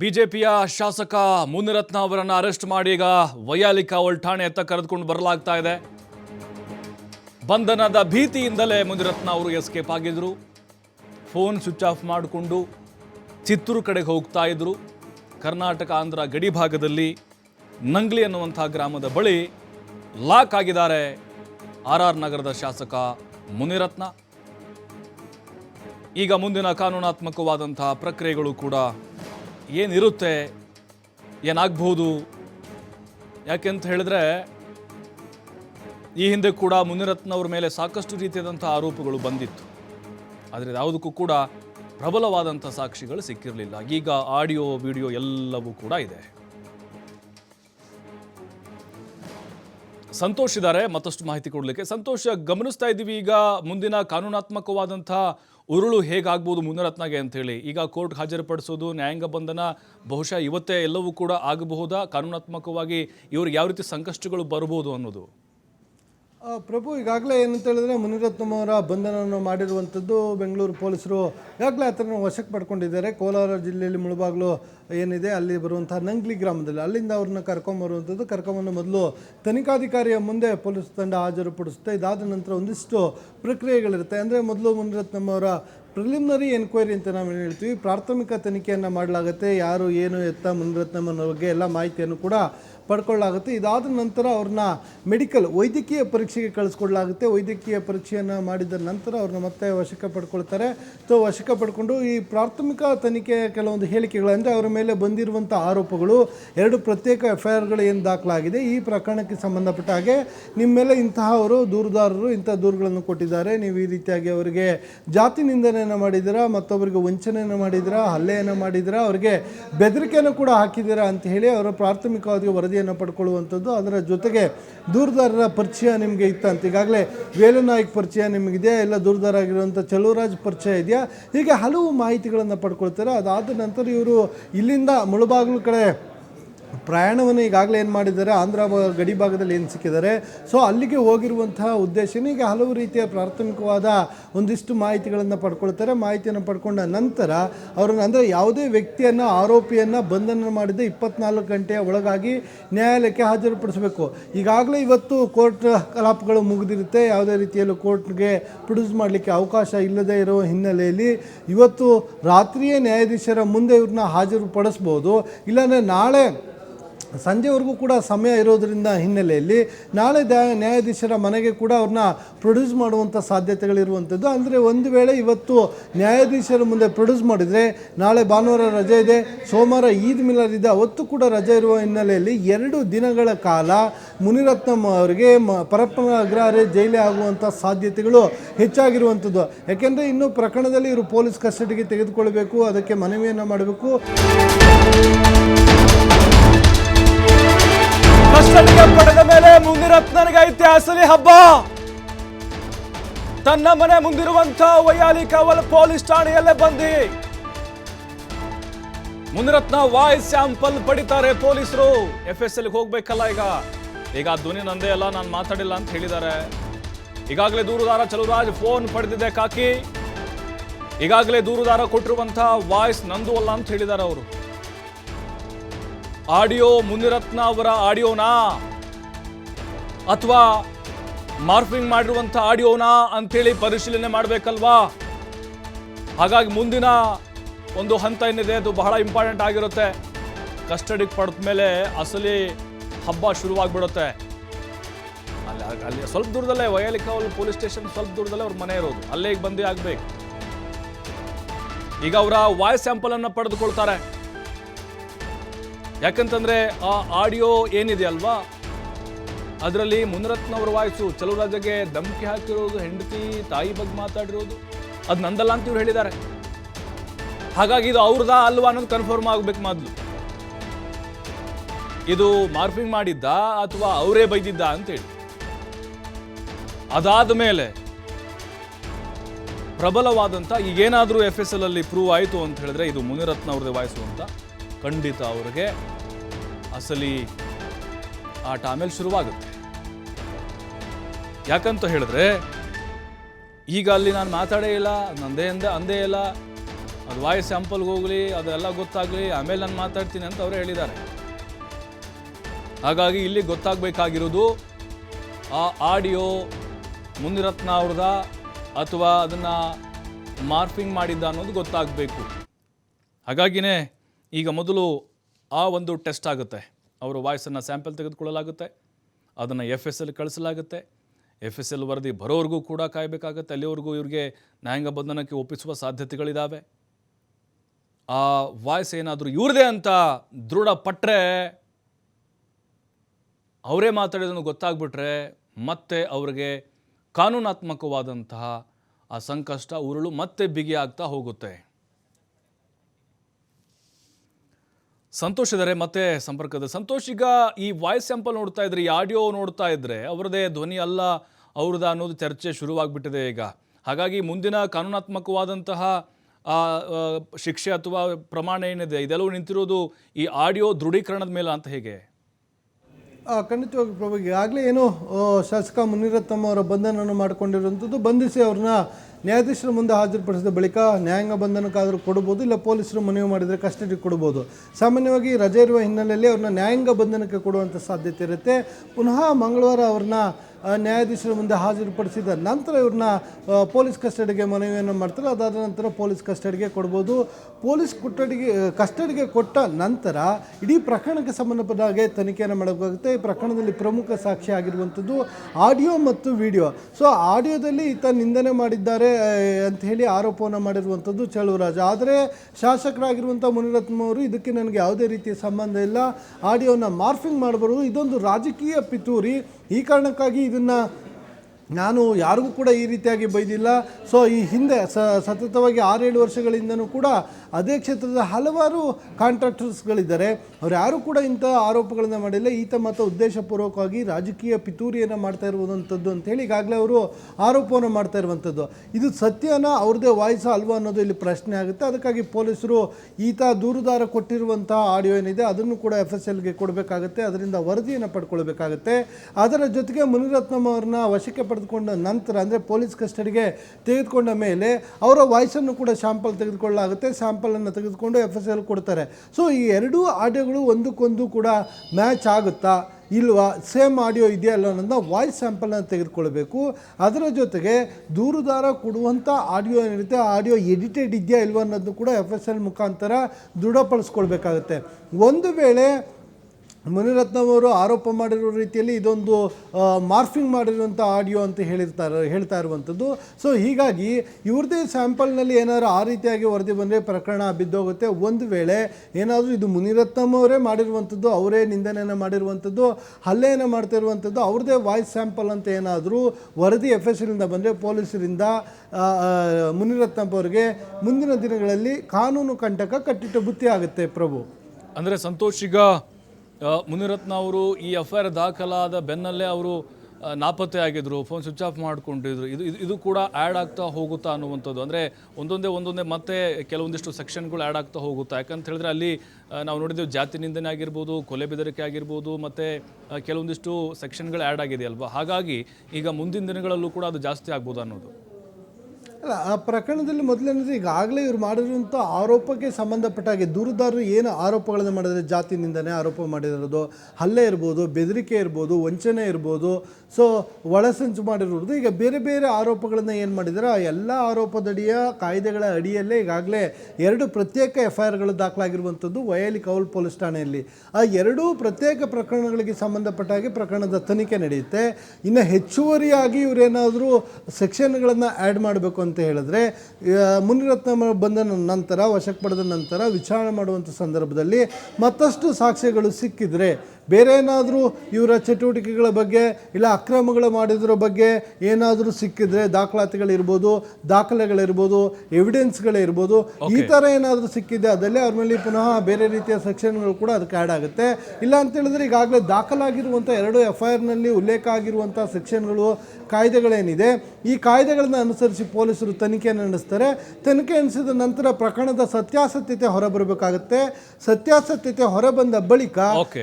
ಬಿಜೆಪಿಯ ಶಾಸಕ ಮುನಿರತ್ನ ಅವರನ್ನ ಅರೆಸ್ಟ್ ಮಾಡಿ ಈಗ ವೈಯಾಲಿಕಾವಲ್ ಠಾಣೆ ಅಂತ ಕರೆದುಕೊಂಡು ಬರಲಾಗ್ತಾ ಇದೆ. ಬಂಧನದ ಭೀತಿಯಿಂದಲೇ ಮುನಿರತ್ನ ಅವರು ಎಸ್ಕೇಪ್ ಆಗಿದ್ರು. ಫೋನ್ ಸ್ವಿಚ್ ಆಫ್ ಮಾಡಿಕೊಂಡು ಚಿತ್ತೂರು ಕಡೆಗೆ ಹೋಗ್ತಾ ಇದ್ರು. ಕರ್ನಾಟಕ, ಆಂಧ್ರ ಗಡಿ ಭಾಗದಲ್ಲಿ ನಂಗ್ಲಿ ಅನ್ನುವಂಥ ಗ್ರಾಮದ ಬಳಿ ಲಾಕ್ ಆಗಿದ್ದಾರೆ ಆರ್ ಆರ್ ನಗರದ ಶಾಸಕ ಮುನಿರತ್ನ. ಈಗ ಮುಂದಿನ ಕಾನೂನಾತ್ಮಕವಾದಂತಹ ಪ್ರಕ್ರಿಯೆಗಳು ಕೂಡ ಏನಿರುತ್ತೆ, ಏನಾಗಬಹುದು? ಯಾಕೆಂತ ಹೇಳಿದ್ರೆ, ಈ ಹಿಂದೆ ಕೂಡ ಮುನಿರತ್ನ ಮುನಿರತ್ನವ್ರ ಮೇಲೆ ಸಾಕಷ್ಟು ರೀತಿಯಾದಂಥ ಆರೋಪಗಳು ಬಂದಿತ್ತು. ಆದರೆ ಯಾವುದಕ್ಕೂ ಕೂಡ ಪ್ರಬಲವಾದಂಥ ಸಾಕ್ಷಿಗಳು ಸಿಕ್ಕಿರಲಿಲ್ಲ. ಈಗ ಆಡಿಯೋ, ವಿಡಿಯೋ ಎಲ್ಲವೂ ಕೂಡ ಇದೆ. ಸಂತೋಷ್ ಇದ್ದಾರೆ, ಮತ್ತಷ್ಟು ಮಾಹಿತಿ ಕೊಡಲಿಕ್ಕೆ. ಸಂತೋಷ, ಗಮನಿಸ್ತಾ ಇದ್ದೀವಿ. ಈಗ ಮುಂದಿನ ಕಾನೂನಾತ್ಮಕವಾದಂಥ ಉರುಳು ಹೇಗಾಗ್ಬೋದು ಮುನ್ನರತ್ನಾಗೆ ಅಂತ ಹೇಳಿ ಈಗ ಕೋರ್ಟ್ ಹಾಜರುಪಡಿಸೋದು, ನ್ಯಾಯಾಂಗ ಬಂಧನ ಬಹುಶಃ ಇವತ್ತೇ ಎಲ್ಲವೂ ಕೂಡ ಆಗಬಹುದಾ? ಕಾನೂನಾತ್ಮಕವಾಗಿ ಇವ್ರಿಗೆ ಯಾವ ರೀತಿ ಸಂಕಷ್ಟಗಳು ಬರ್ಬೋದು ಅನ್ನೋದು? ಪ್ರಭು, ಈಗಾಗಲೇ ಏನಂತ ಹೇಳಿದ್ರೆ ಮುನಿರತ್ನಂ ಅವರ ಬಂಧನವನ್ನು ಮಾಡಿರುವಂಥದ್ದು ಬೆಂಗಳೂರು ಪೊಲೀಸರು ಈಗಾಗಲೇ ಆತನ ವಶಕ್ಕೆ ಪಡ್ಕೊಂಡಿದ್ದಾರೆ. ಕೋಲಾರ ಜಿಲ್ಲೆಯಲ್ಲಿ ಮುಳುಬಾಗ್ಲು ಏನಿದೆ, ಅಲ್ಲಿ ಬರುವಂಥ ನಂಗ್ಲಿ ಗ್ರಾಮದಲ್ಲಿ. ಅಲ್ಲಿಂದ ಅವ್ರನ್ನ ಕರ್ಕೊಂಬರುವಂಥದ್ದು ಕರ್ಕೊಂಬಂದು ಮೊದಲು ತನಿಖಾಧಿಕಾರಿಯ ಮುಂದೆ ಪೊಲೀಸ್ ತಂಡ ಹಾಜರುಪಡಿಸುತ್ತೆ. ಇದಾದ ನಂತರ ಒಂದಿಷ್ಟು ಪ್ರಕ್ರಿಯೆಗಳಿರುತ್ತೆ. ಅಂದರೆ ಮೊದಲು ಮುನಿರತ್ನಂ ಅವರ ಪ್ರಿಲಿಮಿನರಿ ಎನ್ಕ್ವೈರಿ ಅಂತ ನಾವು ಹೇಳ್ತೀವಿ, ಪ್ರಾಥಮಿಕ ತನಿಖೆಯನ್ನು ಮಾಡಲಾಗುತ್ತೆ. ಯಾರು, ಏನು ಎತ್ತ ಮುನಿರತ್ನಮ್ಮನ ಬಗ್ಗೆ ಎಲ್ಲ ಮಾಹಿತಿಯನ್ನು ಕೂಡ ಪಡ್ಕೊಳ್ಳಾಗುತ್ತೆ. ಇದಾದ ನಂತರ ಅವ್ರನ್ನ ಮೆಡಿಕಲ್, ವೈದ್ಯಕೀಯ ಪರೀಕ್ಷೆಗೆ ಕಳಿಸ್ಕೊಡ್ಲಾಗುತ್ತೆ. ವೈದ್ಯಕೀಯ ಪರೀಕ್ಷೆಯನ್ನು ಮಾಡಿದ ನಂತರ ಅವ್ರನ್ನ ಮತ್ತೆ ವಶಕ್ಕೆ ಪಡ್ಕೊಳ್ತಾರೆ. ಸೊ ವಶಕ್ಕೆ ಪಡ್ಕೊಂಡು ಈ ಪ್ರಾಥಮಿಕ ತನಿಖೆಯ ಕೆಲವೊಂದು ಹೇಳಿಕೆಗಳು, ಅಂದರೆ ಅವರ ಮೇಲೆ ಬಂದಿರುವಂಥ ಆರೋಪಗಳು, ಎರಡು ಪ್ರತ್ಯೇಕ ಎಫ್ ಐ ಆರ್ಗಳು ಏನು ದಾಖಲಾಗಿದೆ, ಈ ಪ್ರಕರಣಕ್ಕೆ ಸಂಬಂಧಪಟ್ಟ ಹಾಗೆ ನಿಮ್ಮ ಮೇಲೆ ಇಂತಹವರು ದೂರುದಾರರು ಇಂಥ ದೂರುಗಳನ್ನು ಕೊಟ್ಟಿದ್ದಾರೆ. ನೀವು ಈ ರೀತಿಯಾಗಿ ಅವರಿಗೆ ಜಾತಿ ನಿಂದನೆಯನ್ನು ಮಾಡಿದ್ದೀರಾ ಮತ್ತೊಬ್ಬರಿಗೆ ವಂಚನೆಯನ್ನು ಮಾಡಿದ್ದೀರಾ, ಹಲ್ಲೆಯನ್ನು ಮಾಡಿದ್ದೀರಾ, ಅವರಿಗೆ ಬೆದರಿಕೆಯನ್ನು ಕೂಡ ಹಾಕಿದ್ದೀರಾ ಅಂತ ಹೇಳಿ ಅವರ ಪ್ರಾಥಮಿಕವಾಗಿ ವರದಿಯನ್ನು ಪಡ್ಕೊಳ್ಳುವಂಥದ್ದು ಅದರ ಜೊತೆಗೆ ದೂರದಾರರ ಪರಿಚಯ ನಿಮಗೆ ಇತ್ತಂತ ಈಗಾಗಲೇ ವೇಲುನಾಯ್ಕ್ ಪರಿಚಯ ನಿಮಗಿದೆಯಾ? ಇಲ್ಲ ದೂರದಾರ ಆಗಿರುವಂಥ ಚಲುವರಾಜ್ ಪರಿಚಯ ಇದೆಯಾ? ಹೀಗೆ ಹಲವು ಮಾಹಿತಿಗಳನ್ನು ಪಡ್ಕೊಳ್ತಾರೆ? ಅದಾದ ನಂತರ ಇವರು ಇಲ್ಲಿಂದ ಮುಳುಬಾಗಿಲು ಕಡೆ ಪ್ರಯಾಣವನ್ನು ಈಗಾಗಲೇ ಏನು ಮಾಡಿದ್ದಾರೆ? ಆಂಧ್ರ ಗಡಿ ಭಾಗದಲ್ಲಿ ಏನು ಸಿಕ್ಕಿದ್ದಾರೆ? ಸೊ ಅಲ್ಲಿಗೆ ಹೋಗಿರುವಂತಹ ಉದ್ದೇಶನೇ ಈಗ ಹಲವು ರೀತಿಯ ಪ್ರಾಥಮಿಕವಾದ ಒಂದಿಷ್ಟು ಮಾಹಿತಿಗಳನ್ನು ಪಡ್ಕೊಳ್ತಾರೆ. ಮಾಹಿತಿಯನ್ನು ಪಡ್ಕೊಂಡ ನಂತರ ಅವರನ್ನು ಅಂದರೆ ಯಾವುದೇ ವ್ಯಕ್ತಿಯನ್ನು, ಆರೋಪಿಯನ್ನು ಬಂಧನ ಮಾಡಿದ ಇಪ್ಪತ್ನಾಲ್ಕು ಗಂಟೆಯ ಒಳಗಾಗಿ ನ್ಯಾಯಾಲಯಕ್ಕೆ ಹಾಜರುಪಡಿಸಬೇಕು. ಈಗಾಗಲೇ ಇವತ್ತು ಕೋರ್ಟ್ ಕಲಾಪಗಳು ಮುಗಿದಿರುತ್ತೆ. ಯಾವುದೇ ರೀತಿಯಲ್ಲೂ ಕೋರ್ಟ್ಗೆ ಪ್ರೊಡ್ಯೂಸ್ ಮಾಡಲಿಕ್ಕೆ ಅವಕಾಶ ಇಲ್ಲದೇ ಇರೋ ಹಿನ್ನೆಲೆಯಲ್ಲಿ ಇವತ್ತು ರಾತ್ರಿಯೇ ನ್ಯಾಯಾಧೀಶರ ಮುಂದೆ ಇವ್ರನ್ನ ಹಾಜರುಪಡಿಸ್ಬೋದು. ಇಲ್ಲಾಂದರೆ ನಾಳೆ ಸಂಜೆವರೆಗೂ ಕೂಡ ಸಮಯ ಇರೋದರಿಂದ ಹಿನ್ನೆಲೆಯಲ್ಲಿ ನಾಳೆ ನ್ಯಾಯಾಧೀಶರ ಮನೆಗೆ ಕೂಡ ಅವ್ರನ್ನ ಪ್ರೊಡ್ಯೂಸ್ ಮಾಡುವಂಥ ಸಾಧ್ಯತೆಗಳಿರುವಂಥದ್ದು. ಅಂದರೆ ಒಂದು ವೇಳೆ ಇವತ್ತು ನ್ಯಾಯಾಧೀಶರ ಮುಂದೆ ಪ್ರೊಡ್ಯೂಸ್ ಮಾಡಿದರೆ ನಾಳೆ ಭಾನುವಾರ ರಜೆ ಇದೆ, ಸೋಮವಾರ ಈದ್ ಮಿಲಾದ್ ಇದೆ, ಅವತ್ತು ಕೂಡ ರಜೆ ಇರುವ ಹಿನ್ನೆಲೆಯಲ್ಲಿ ಎರಡು ದಿನಗಳ ಕಾಲ ಮುನಿರತ್ನಂ ಅವರಿಗೆ ಮ, ಪರಪ್ಪನ ಅಗ್ರಹಾರೇ ಜೈಲೇ ಆಗುವಂಥ ಸಾಧ್ಯತೆಗಳು ಹೆಚ್ಚಾಗಿರುವಂಥದ್ದು. ಯಾಕೆಂದರೆ ಇನ್ನು ಪ್ರಕರಣದಲ್ಲಿ ಇವರು ಪೊಲೀಸ್ ಕಸ್ಟಡಿಗೆ ತೆಗೆದುಕೊಳ್ಬೇಕು ಅದಕ್ಕೆ ಮನವಿಯನ್ನು ಮಾಡಬೇಕು. ಕಸ್ಟಡಿಗೆ ಪಡೆದ ಮೇಲೆ ಮುನಿರತ್ನನಿಗೆ ಐತೆ ಅಸಲಿ ಹಬ್ಬ. ತನ್ನ ಮನೆ ಮುಂದಿರುವಂತ ವೈಯಾಲಿ ಕಾವಲ್ ಪೊಲೀಸ್ ಠಾಣೆಯಲ್ಲೇ ಬಂದಿ. ಮುನಿರತ್ನ ವಾಯ್ಸ್ ಸ್ಯಾಂಪಲ್ ಪಡಿತಾರೆ ಪೊಲೀಸರು. ಎಫ್ ಎಸ್ ಎಲ್ ಹೋಗ್ಬೇಕಲ್ಲ ಈಗ. ಈಗ ಧ್ವನಿ ನಂದೇ ಅಲ್ಲ, ನಾನು ಮಾತಾಡಿಲ್ಲ ಅಂತ ಹೇಳಿದ್ದಾರೆ. ಈಗಾಗಲೇ ದೂರುದಾರ ಚಲುರಾಜ್ ಫೋನ್ ಪಡೆದಿದೆ ಕಾಕಿ. ಈಗಾಗಲೇ ದೂರುದಾರ ಕೊಟ್ಟಿರುವಂತಹ ವಾಯ್ಸ್ ನಂದು ಅಲ್ಲ ಅಂತ ಹೇಳಿದ್ದಾರೆ ಅವರು. ಆಡಿಯೋ ಮುನಿರತ್ನ ಅವರ ಆಡಿಯೋನಾ ಅಥವಾ ಮಾರ್ಫಿಂಗ್ ಮಾಡಿರುವಂಥ ಆಡಿಯೋನಾ ಅಂತೇಳಿ ಪರಿಶೀಲನೆ ಮಾಡಬೇಕಲ್ವಾ? ಹಾಗಾಗಿ ಮುಂದಿನ ಒಂದು ಹಂತ ಏನಿದೆ, ಅದು ಬಹಳ ಇಂಪಾರ್ಟೆಂಟ್ ಆಗಿರುತ್ತೆ. ಕಸ್ಟಡಿಗೆ ಪಡೆದ ಮೇಲೆ ಅಸಲಿ ಹಬ್ಬ ಶುರುವಾಗ್ಬಿಡುತ್ತೆ. ಅಲ್ಲಿ ಅಲ್ಲಿ ಸ್ವಲ್ಪ ದೂರದಲ್ಲೇ, ವಯಲಿಕಾವಲ್ ಪೊಲೀಸ್ ಸ್ಟೇಷನ್ ಸ್ವಲ್ಪ ದೂರದಲ್ಲೇ ಅವ್ರ ಮನೆ ಇರೋದು. ಅಲ್ಲೇ ಬಂದು ಆಗಬೇಕು. ಈಗ ಅವರ ವಾಯ್ಸ್ ಸ್ಯಾಂಪಲ್ ಅನ್ನ ಪಡೆದುಕೊಳ್ತಾರೆ. ಯಾಕಂತಂದ್ರೆ ಆ ಆಡಿಯೋ ಏನಿದೆ ಅಲ್ವಾ ಅದರಲ್ಲಿ ಮುನರತ್ನ ಅವರ ವಾಯ್ಸು ಚಲುರಾಜಗೆ ಧಮಕಿ ಹಾಕಿರೋದು, ಹೆಂಡತಿ, ತಾಯಿ ಬಗ್ಗೆ ಮಾತಾಡಿರೋದು. ಅದು ನಂದಲ್ಲ ಅಂತ ಇವ್ರು ಹೇಳಿದ್ದಾರೆ. ಹಾಗಾಗಿ ಇದು ಅವ್ರದಾ ಅಲ್ವಾ ಅನ್ನೋದು ಕನ್ಫರ್ಮ್ ಆಗಬೇಕು ಮೊದಲು. ಇದು ಮಾರ್ಫಿಂಗ್ ಮಾಡಿದ್ದ ಅಥವಾ ಅವರೇ ಬೈದಿದ್ದ ಅಂತೇಳಿ ಅದಾದ ಮೇಲೆ ಪ್ರಬಲವಾದಂಥ ಈಗೇನಾದರೂ ಎಫ್ ಎಸ್ ಎಲ್ ಅಲ್ಲಿ ಪ್ರೂವ್ ಆಯಿತು ಅಂತ ಹೇಳಿದ್ರೆ ಇದು ಮುನಿರತ್ನ ಅವ್ರದ್ದೇ ವಾಯ್ಸು ಅಂತ ಖಂಡಿತ ಅವ್ರಿಗೆ ಅಸಲಿ ಆಟ ಆಮೇಲೆ ಶುರುವಾಗುತ್ತೆ. ಯಾಕಂತ ಹೇಳಿದ್ರೆ, ಈಗ ಅಲ್ಲಿ ನಾನು ಮಾತಾಡೇ ಇಲ್ಲ, ನಂದೇ ಅಂದೆ ಅಂದೇ ಇಲ್ಲ, ಅದು ವಾಯ್ಸ್ ಸ್ಯಾಂಪಲ್ಗೆ ಹೋಗಲಿ, ಅದೆಲ್ಲ ಗೊತ್ತಾಗಲಿ, ಆಮೇಲೆ ನಾನು ಮಾತಾಡ್ತೀನಿ ಅಂತ ಅವರೇ ಹೇಳಿದ್ದಾರೆ. ಹಾಗಾಗಿ ಇಲ್ಲಿ ಗೊತ್ತಾಗಬೇಕಾಗಿರೋದು, ಆ ಆಡಿಯೋ ಮುನಿರತ್ನ ಅವ್ರದ ಅಥವಾ ಅದನ್ನು ಮಾರ್ಫಿಂಗ್ ಮಾಡಿದ್ದ ಅನ್ನೋದು ಗೊತ್ತಾಗಬೇಕು. ಹಾಗಾಗಿನೇ ಈಗ ಮೊದಲು ಆ ಒಂದು ಟೆಸ್ಟ್ ಆಗುತ್ತೆ. ಅವರ ವಾಯ್ಸನ್ನು ಸ್ಯಾಂಪಲ್ ತೆಗೆದುಕೊಳ್ಳಲಾಗುತ್ತೆ. ಅದನ್ನು ಎಫ್ ಎಸ್ ಎಲ್ ಕಳಿಸಲಾಗುತ್ತೆ. ಎಫ್ ಎಸ್ ಎಲ್ ವರದಿ ಬರೋವರೆಗೂ ಕೂಡ ಕಾಯಬೇಕಾಗುತ್ತೆ. ಅಲ್ಲಿವರೆಗೂ ಇವ್ರಿಗೆ ನ್ಯಾಯಾಂಗ ಬಂಧನಕ್ಕೆ ಒಪ್ಪಿಸುವ ಸಾಧ್ಯತೆಗಳಿದ್ದಾವೆ ಆ ವಾಯ್ಸ್ ಏನಾದರೂ ಇವ್ರದೇ ಅಂತ ದೃಢಪಟ್ಟರೆ ಅವರೇ ಮಾತಾಡಿದನ್ನು ಗೊತ್ತಾಗ್ಬಿಟ್ರೆ ಮತ್ತೆ ಅವರಿಗೆ ಕಾನೂನಾತ್ಮಕವಾದಂತಹ ಆ ಸಂಕಷ್ಟ ಉರುಳು ಮತ್ತೆ ಬಿಗಿಯಾಗ್ತಾ ಹೋಗುತ್ತೆ. ಸಂತೋಷ್ ಮತ್ತೆ ಸಂಪರ್ಕದ ಸಂತೋಷ್. ಈಗ ಈ ವಾಯ್ಸ್ ಸ್ಯಾಂಪಲ್ ನೋಡ್ತಾ ಇದ್ರೆ, ಈ ಆಡಿಯೋ ನೋಡ್ತಾ ಇದ್ರೆ ಅವರದೇ ಧ್ವನಿ ಅಲ್ಲ ಅವ್ರದ್ದು ಅನ್ನೋದು ಚರ್ಚೆ ಶುರುವಾಗ್ಬಿಟ್ಟಿದೆ ಈಗ. ಹಾಗಾಗಿ ಮುಂದಿನ ಕಾನೂನಾತ್ಮಕವಾದಂತಹ ಶಿಕ್ಷೆ ಅಥವಾ ಪ್ರಮಾಣ ಏನಿದೆ, ಇದೆಲ್ಲವೂ ನಿಂತಿರೋದು ಈ ಆಡಿಯೋ ದೃಢೀಕರಣದ ಮೇಲೆ ಅಂತ ಹೇಗೆ? ಖಂಡಿತವಾಗಿ ಪ್ರಭು, ಈಗಾಗಲೇ ಏನು ಶಾಸಕ ಮುನಿರತ್ನಮ್ಮ ಅವರ ಬಂಧನವನ್ನು ಮಾಡಿಕೊಂಡಿರುವಂಥದ್ದು ಬಂಧಿಸಿ ಅವ್ರನ್ನ ನ್ಯಾಯಾಧೀಶರ ಮುಂದೆ ಹಾಜರುಪಡಿಸಿದ ಬಳಿಕ ನ್ಯಾಯಾಂಗ ಬಂಧನಕ್ಕಾದರೂ ಕೊಡಬಹುದು ಇಲ್ಲ ಪೊಲೀಸರು ಮನವಿ ಮಾಡಿದರೆ ಕಸ್ಟಡಿ ಕೊಡ್ಬೋದು. ಸಾಮಾನ್ಯವಾಗಿ ರಜೆ ಇರುವ ಹಿನ್ನೆಲೆಯಲ್ಲಿ ಅವ್ರನ್ನ ನ್ಯಾಯಾಂಗ ಬಂಧನಕ್ಕೆ ಕೊಡುವಂಥ ಸಾಧ್ಯತೆ ಇರುತ್ತೆ. ಪುನಃ ಮಂಗಳವಾರ ಅವ್ರನ್ನ ನ್ಯಾಯಾಧೀಶರ ಮುಂದೆ ಹಾಜರುಪಡಿಸಿದ ನಂತರ ಇವ್ರನ್ನ ಪೊಲೀಸ್ ಕಸ್ಟಡಿಗೆ ಮನವಿಯನ್ನು ಮಾಡ್ತಾರೆ. ಅದಾದ ನಂತರ ಪೊಲೀಸ್ ಕಸ್ಟಡಿಗೆ ಕೊಡ್ಬೋದು. ಪೊಲೀಸ್ ಕೊಠಡಿಗೆ ಕಸ್ಟಡಿಗೆ ಕೊಟ್ಟ ನಂತರ ಇಡೀ ಪ್ರಕರಣಕ್ಕೆ ಸಂಬಂಧಪಟ್ಟ ಹಾಗೆ ತನಿಖೆಯನ್ನು ಮಾಡಬೇಕಾಗುತ್ತೆ. ಈ ಪ್ರಕರಣದಲ್ಲಿ ಪ್ರಮುಖ ಸಾಕ್ಷಿ ಆಗಿರುವಂಥದ್ದು ಆಡಿಯೋ ಮತ್ತು ವಿಡಿಯೋ. ಸೊ, ಆಡಿಯೋದಲ್ಲಿ ಈತ ನಿಂದನೆ ಮಾಡಿದ್ದಾರೆ ಅಂತ ಹೇಳಿ ಆರೋಪವನ್ನು ಮಾಡಿರುವಂಥದ್ದು ಚಳುವರಾಜ. ಆದರೆ ಶಾಸಕರಾಗಿರುವಂಥ ಮುನಿರತ್ನ ಅವರು ಇದಕ್ಕೆ ನನಗೆ ಯಾವುದೇ ರೀತಿಯ ಸಂಬಂಧ ಇಲ್ಲ. ಆಡಿಯೋನ ಮಾರ್ಫಿಂಗ್ ಮಾಡಬಾರದು. ಇದೊಂದು ರಾಜಕೀಯ ಪಿತೂರಿ. ಈ ಕಾರಣಕ್ಕಾಗಿ 真的。ನಾನು ಯಾರಿಗೂ ಕೂಡ ಈ ರೀತಿಯಾಗಿ ಬೈದಿಲ್ಲ. ಸೊ ಈ ಹಿಂದೆ ಸತತವಾಗಿ ಆರೇಳು ವರ್ಷಗಳಿಂದನೂ ಕೂಡ ಅದೇ ಕ್ಷೇತ್ರದ ಹಲವಾರು ಕಾಂಟ್ರಾಕ್ಟರ್ಸ್ಗಳಿದ್ದಾರೆ. ಅವ್ರು ಯಾರೂ ಕೂಡ ಇಂಥ ಆರೋಪಗಳನ್ನು ಮಾಡಿಲ್ಲ. ಈತ ಮಾತ್ರ ಉದ್ದೇಶಪೂರ್ವಕವಾಗಿ ರಾಜಕೀಯ ಪಿತೂರಿಯನ್ನು ಮಾಡ್ತಾ ಇರುವಂಥದ್ದು ಅಂತೇಳಿ ಈಗಾಗಲೇ ಅವರು ಆರೋಪವನ್ನು ಮಾಡ್ತಾ ಇರುವಂಥದ್ದು. ಇದು ಸತ್ಯನ ಅವ್ರದ್ದೇ ವಾಯ್ಸ ಅಲ್ವಾ ಅನ್ನೋದು ಇಲ್ಲಿ ಪ್ರಶ್ನೆ ಆಗುತ್ತೆ. ಅದಕ್ಕಾಗಿ ಪೊಲೀಸರು ಈತ ದೂರುದಾರ ಕೊಟ್ಟಿರುವಂಥ ಆಡಿಯೋ ಏನಿದೆ ಅದನ್ನು ಕೂಡ ಎಫ್ ಎಸ್ ಎಲ್ಗೆ ಕೊಡಬೇಕಾಗುತ್ತೆ. ಅದರಿಂದ ವರದಿಯನ್ನು ಪಡ್ಕೊಳ್ಬೇಕಾಗುತ್ತೆ. ಅದರ ಜೊತೆಗೆ ಮುನಿರತ್ನಂ ಅವರನ್ನ ವಶಕ್ಕೆ ಪಡೆದುಕೊಂಡ ನಂತರ, ಅಂದರೆ ಪೊಲೀಸ್ ಕಸ್ಟಡಿಗೆ ತೆಗೆದುಕೊಂಡ ಮೇಲೆ ಅವರ ವಾಯ್ಸನ್ನು ಕೂಡ ಶಾಂಪಲ್ ತೆಗೆದುಕೊಳ್ಳಲಾಗುತ್ತೆ. ಸ್ಯಾಂಪಲನ್ನು ತೆಗೆದುಕೊಂಡು ಎಫ್ ಎಸ್ ಎಲ್ ಕೊಡ್ತಾರೆ. ಸೊ ಈ ಎರಡೂ ಆಡಿಯೋಗಳು ಒಂದಕ್ಕೊಂದು ಕೂಡ ಮ್ಯಾಚ್ ಆಗುತ್ತಾ ಇಲ್ವಾ? ಸೇಮ್ ಆಡಿಯೋ ಇದೆಯಾ ಅಲ್ಲ ಅನ್ನೋದನ್ನ ವಾಯ್ಸ್ ಸ್ಯಾಂಪಲ್ನ ತೆಗೆದುಕೊಳ್ಬೇಕು ಅದರ ಜೊತೆಗೆ ದೂರುದಾರ ಕೊಡುವಂಥ ಆಡಿಯೋ ಏನಿರುತ್ತೆ ಆಡಿಯೋ ಎಡಿಟೆಡ್ ಇದೆಯಾ ಇಲ್ವಾ ಅನ್ನೋದನ್ನು ಕೂಡ ಎಫ್ ಎಸ್ ಎಲ್ ಮುಖಾಂತರ ದೃಢಪಡಿಸ್ಕೊಳ್ಬೇಕಾಗುತ್ತೆ. ಒಂದು ವೇಳೆ ಮುನಿರತ್ನಂ ಅವರು ಆರೋಪ ಮಾಡಿರೋ ರೀತಿಯಲ್ಲಿ ಇದೊಂದು ಮಾರ್ಫಿಂಗ್ ಮಾಡಿರುವಂಥ ಆಡಿಯೋ ಅಂತ ಹೇಳಿರ್ತಾರೆ ಹೇಳ್ತಾ ಇರುವಂಥದ್ದು. ಸೊ ಹೀಗಾಗಿ ಇವ್ರದ್ದೇ ಸ್ಯಾಂಪಲ್ನಲ್ಲಿ ಏನಾದರೂ ಆ ರೀತಿಯಾಗಿ ವರದಿ ಬಂದರೆ ಪ್ರಕರಣ ಬಿದ್ದೋಗುತ್ತೆ. ಒಂದು ವೇಳೆ ಏನಾದರೂ ಇದು ಮುನಿರತ್ನಂ ಅವರೇ ಮಾಡಿರುವಂಥದ್ದು ಅವರೇ ನಿಂದನೆಯನ್ನು ಮಾಡಿರುವಂಥದ್ದು ಹಲ್ಲೆಯನ್ನು ಮಾಡ್ತಾ ಇರುವಂಥದ್ದು ಅವ್ರದೇ ವಾಯ್ಸ್ ಸ್ಯಾಂಪಲ್ ಅಂತ ಏನಾದರೂ ವರದಿ ಎಫ್ ಎಸ್ ಎಲ್ನಿಂದ ಬಂದರೆ ಪೊಲೀಸರಿಂದ ಆ, ಅವರಿಗೆ ಮುಂದಿನ ದಿನಗಳಲ್ಲಿ ಕಾನೂನು ಕಂಟಕ ಕಟ್ಟಿಟ್ಟ ಬುತ್ತಿ ಆಗುತ್ತೆ ಪ್ರಭು. ಅಂದರೆ ಸಂತೋಷ್ ಈಗ ಆ, ಮುನಿರತ್ನ ಅವರು ಈ ಎಫ್ ಐ ಆರ್ ದಾಖಲಾದ ಬೆನ್ನಲ್ಲೇ ಅವರು ನಾಪತ್ತೆ ಆಗಿದ್ರು ಫೋನ್ ಸ್ವಿಚ್ ಆಫ್ ಮಾಡಿಕೊಂಡಿದ್ರು. ಇದು, ಇದು- ಇದು ಕೂಡ ಆ್ಯಡ್ ಆಗ್ತಾ ಹೋಗುತ್ತಾ ಅನ್ನುವಂಥದ್ದು. ಅಂದರೆ ಒಂದೊಂದೇ ಒಂದೊಂದೇ ಮತ್ತೆ ಕೆಲವೊಂದಿಷ್ಟು ಸೆಕ್ಷನ್ಗಳು ಆ್ಯಡ್ ಆಗ್ತಾ ಹೋಗುತ್ತಾ. ಯಾಕಂತ ಹೇಳಿದ್ರೆ ಅಲ್ಲಿ ನಾವು ನೋಡಿದ್ದೇವೆ ಜಾತಿ ನಿಂದನೆ ಆಗಿರ್ಬೋದು, ಕೊಲೆ ಬೆದರಿಕೆ ಆಗಿರ್ಬೋದು, ಮತ್ತು ಕೆಲವೊಂದಿಷ್ಟು ಸೆಕ್ಷನ್ಗಳು ಆ್ಯಡ್ ಆಗಿದೆ ಅಲ್ವಾ ಹಾಗಾಗಿ ಈಗ ಮುಂದಿನ ದಿನಗಳಲ್ಲೂ ಕೂಡ ಅದು ಜಾಸ್ತಿ ಆಗ್ಬೋದು ಅನ್ನೋದು. ಅಲ್ಲ, ಆ ಪ್ರಕರಣದಲ್ಲಿ ಮೊದಲನೇದು ಈಗಾಗಲೇ ಇವ್ರು ಮಾಡಿರುವಂಥ ಆರೋಪಕ್ಕೆ ಸಂಬಂಧಪಟ್ಟಾಗೆ ದೂರದಾರರು ಏನು ಆರೋಪಗಳನ್ನು ಮಾಡಿದರೆ ಜಾತಿ ನಿಂದನೆ ಆರೋಪ ಮಾಡಿರೋದು, ಹಲ್ಲೆ ಇರ್ಬೋದು, ಬೆದರಿಕೆ ಇರ್ಬೋದು, ವಂಚನೆ ಇರ್ಬೋದು, ಸೊ ಒಳಸಂಚು ಮಾಡಿರೋದು ಈಗ ಬೇರೆ ಬೇರೆ ಆರೋಪಗಳನ್ನು ಏನು ಮಾಡಿದರೆ? ಆ ಎಲ್ಲ ಆರೋಪದಡಿಯ ಕಾಯ್ದೆಗಳ ಅಡಿಯಲ್ಲೇ ಈಗಾಗಲೇ ಎರಡು ಪ್ರತ್ಯೇಕ ಎಫ್ ಐ ಆರ್ಗಳು ದಾಖಲಾಗಿರುವಂಥದ್ದು ವಯಲಿ ಕೌಲ್ ಪೊಲೀಸ್ ಠಾಣೆಯಲ್ಲಿ. ಆ ಎರಡೂ ಪ್ರತ್ಯೇಕ ಪ್ರಕರಣಗಳಿಗೆ ಸಂಬಂಧಪಟ್ಟ ಹಾಗೆ ಪ್ರಕರಣದ ತನಿಖೆ ನಡೆಯುತ್ತೆ. ಇನ್ನು ಹೆಚ್ಚುವರಿಯಾಗಿ ಇವರೇನಾದರೂ ಸೆಕ್ಷನ್ಗಳನ್ನು ಆ್ಯಡ್ ಮಾಡಬೇಕು ಅಂತ ಹೇಳಿದ್ರೆ ಮುನಿರತ್ನ ಬಂದ ನಂತರ ವಶಕ್ಕೆ ಪಡೆದ ನಂತರ ವಿಚಾರಣೆ ಮಾಡುವಂಥ ಸಂದರ್ಭದಲ್ಲಿ ಮತ್ತಷ್ಟು ಸಾಕ್ಷ್ಯಗಳು ಸಿಕ್ಕಿದ್ರೆ ಬೇರೆ ಏನಾದರೂ ಇವರ ಚಟುವಟಿಕೆಗಳ ಬಗ್ಗೆ ಇಲ್ಲ ಅಕ್ರಮಗಳು ಮಾಡಿದ್ರ ಬಗ್ಗೆ ಏನಾದರೂ ಸಿಕ್ಕಿದ್ರೆ ದಾಖಲಾತಿಗಳಿರ್ಬೋದು ದಾಖಲೆಗಳಿರ್ಬೋದು ಎವಿಡೆನ್ಸ್ಗಳಿರ್ಬೋದು ಈ ಥರ ಏನಾದರೂ ಸಿಕ್ಕಿದೆ ಅದಲ್ಲೇ ಅವ್ರ ಮೇಲೆ ಪುನಃ ಬೇರೆ ರೀತಿಯ ಸೆಕ್ಷನ್ಗಳು ಕೂಡ ಅದಕ್ಕೆ ಆ್ಯಡ್ ಆಗುತ್ತೆ. ಇಲ್ಲ ಅಂತೇಳಿದ್ರೆ ಈಗಾಗಲೇ ದಾಖಲಾಗಿರುವಂಥ ಎರಡು ಎಫ್ ಐ ಆರ್ನಲ್ಲಿ ಉಲ್ಲೇಖ ಆಗಿರುವಂಥ ಸೆಕ್ಷನ್ಗಳು ಕಾಯ್ದೆಗಳೇನಿದೆ. ಈ ಕಾಯ್ದೆಗಳನ್ನು ಅನುಸರಿಸಿ ಪೊಲೀಸರು ತನಿಖೆ ನಡೆಸ್ತಾರೆ. ತನಿಖೆ ನಡೆಸಿದ ನಂತರ ಪ್ರಕರಣದ ಸತ್ಯಾಸತ್ಯತೆ ಹೊರಬರಬೇಕಾಗುತ್ತೆ. ಸತ್ಯಾಸತ್ಯತೆ ಹೊರಬಂದ ಬಳಿಕ Okay.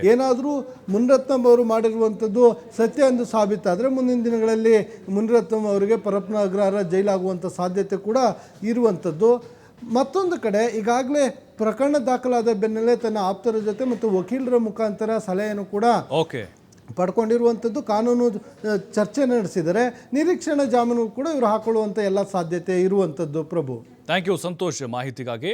ಏನಾದರೂ ಮುನಿರತ್ನಂ ಅವರು ಮಾಡಿರುವಂಥದ್ದು ಸತ್ಯ ಎಂದು ಸಾಬೀತಾದರೆ ಮುಂದಿನ ದಿನಗಳಲ್ಲಿ ಮುನಿರತ್ನಂ ಅವರಿಗೆ ಪರಪ್ನ ಅಗ್ರಹಾರ ಜೈಲಾಗುವಂಥ ಸಾಧ್ಯತೆ ಕೂಡ ಇರುವಂಥದ್ದು. ಮತ್ತೊಂದು ಕಡೆ ಈಗಾಗಲೇ ಪ್ರಕರಣ ದಾಖಲಾದ ಬೆನ್ನಲ್ಲೇ ತನ್ನ ಆಪ್ತರ ಜೊತೆ ಮತ್ತು ವಕೀಲರ ಮುಖಾಂತರ ಸಲಹೆಯನ್ನು ಕೂಡ ಓಕೆ. ಪಡ್ಕೊಂಡಿರುವಂಥದ್ದು. ಕಾನೂನು ಚರ್ಚೆ ನಡೆಸಿದರೆ ನಿರೀಕ್ಷಣಾ ಜಾಮೀನು ಕೂಡ ಇವರು ಹಾಕೊಳ್ಳುವಂಥ ಎಲ್ಲ ಸಾಧ್ಯತೆ ಇರುವಂಥದ್ದು ಪ್ರಭು. ಥ್ಯಾಂಕ್ ಯು ಸಂತೋಷ್ ಮಾಹಿತಿಗಾಗಿ.